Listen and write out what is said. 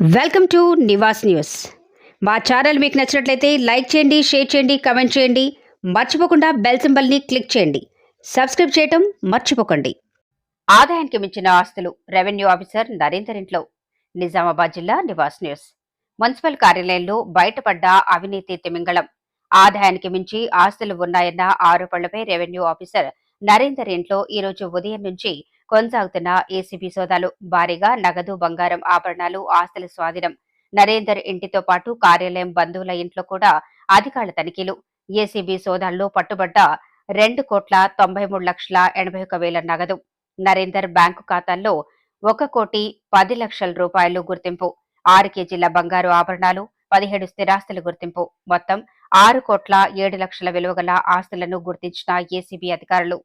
Welcome to Nivas news. మా channel మీకు నచ్చినట్లయితే లైక్ చేయండి షేర్ చేయండి కమెంట్ చేయండి. మర్చిపోకుండా బెల్ సింబల్ని క్లిక్ చేయండి. సబ్స్క్రైబ్ చేయటం మర్చిపోకండి. ఆదాయానికి మించిన ఆస్తులు రెవెన్యూ ఆఫీసర్ నరేందర్ ఇంట్లో. నిజామాబాద్ జిల్లా నివాస్ న్యూస్. మున్సిపల్ కార్యాలయంలో బయటపడ్డ అవినీతి తిమింగళం. ఆదాయానికి మించి ఆస్తులు ఉన్నాయన్న ఆరోపణలపై రెవెన్యూ ఆఫీసర్ నరేందర్ ఇంట్లో ఈ రోజు ఉదయం నుంచి కొనసాగుతున్న ఏసీబీ సోదాలు. భారీగా నగదు బంగారం ఆభరణాలు ఆస్తుల స్వాధీనం. నరేందర్ ఇంటితో పాటు కార్యాలయం బంధువుల ఇంట్లో కూడా అధికారుల తనిఖీలు. ఏసీబీ సోదాల్లో పట్టుబడ్డ రెండు కోట్ల తొంభై మూడు లక్షల ఎనభై ఒక వేల నగదు. నరేందర్ బ్యాంకు ఖాతాల్లో ఒక కోటి పది లక్షల రూపాయలు గుర్తింపు. ఆరు కేజీల బంగారు ఆభరణాలు పదిహేడు స్థిరాస్తుల గుర్తింపు. మొత్తం ఆరు కోట్ల ఏడు లక్షల విలువ గల ఆస్తులను గుర్తించిన ఏసీబీ అధికారులు.